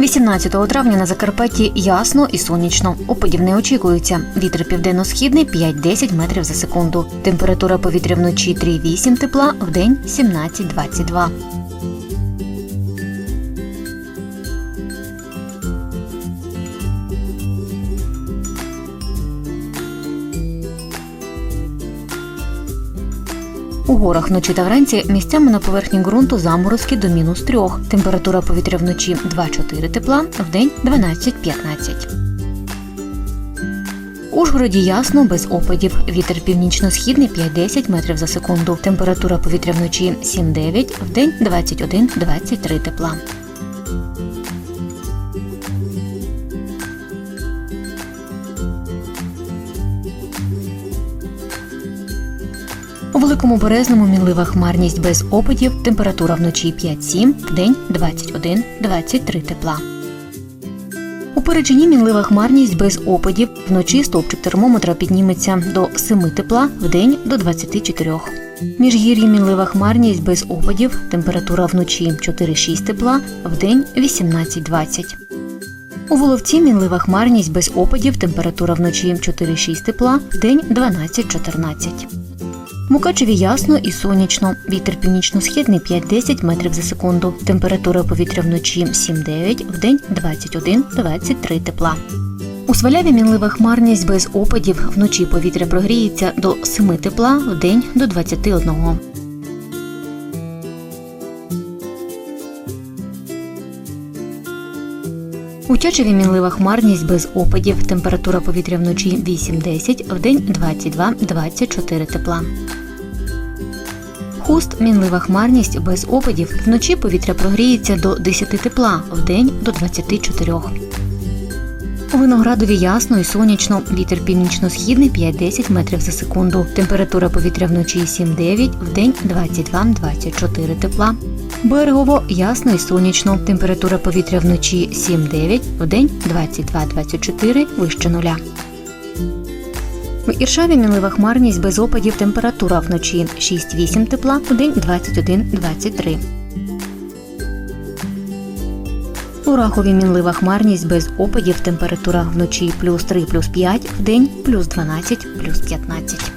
18 травня на Закарпатті ясно і сонячно. Опадів не очікується. Вітер південно-східний 5-10 метрів за секунду. Температура повітря вночі 3,8 тепла, вдень 17-22. У горах вночі та вранці місцями на поверхні ґрунту заморозки до мінус трьох. Температура повітря вночі 2-4 тепла, вдень 12-15. У Ужгороді ясно, без опадів. Вітер північно-східний 5-10 метрів за секунду. Температура повітря вночі 7-9, вдень 21-23 тепла. Великому березному мінлива хмарність без опадів, температура вночі 5-7, вдень 21-23 тепла. У Перечині мінлива хмарність без опадів. Вночі стовпчик термометра підніметься до 7 тепла, вдень до 24. Міжгір'ї мінлива хмарність без опадів. Температура вночі 4-6 тепла, вдень 18-20. У Воловці мінлива хмарність без опадів. Температура вночі 4-6 тепла, вдень 12-14. Мукачеві ясно і сонячно. Вітер північно-східний 5-10 метрів за секунду. Температура повітря вночі 7-9, вдень 21-23 тепла. У Сваляві мінлива хмарність без опадів. Вночі повітря прогріється до 7 тепла, вдень до 21. У Тячеві мінлива хмарність без опадів. Температура повітря вночі 8-10, вдень 22-24 тепла. Хуст мінлива хмарність без опадів. Вночі повітря прогріється до 10 тепла, вдень до 24. У Виноградові ясно і сонячно. Вітер північно-східний 5-10 метрів за секунду. Температура повітря вночі 7-9, вдень 22-24 тепла. Берегово ясно і сонячно. Температура повітря вночі 7-9, вдень 22-24 вище нуля. В Іршаві мінлива хмарність без опадів. Температура вночі 6-8 тепла, вдень 21-23. У Рахові мінлива хмарність без опадів. Температура вночі плюс 3, плюс 5, вдень плюс 12, плюс 15.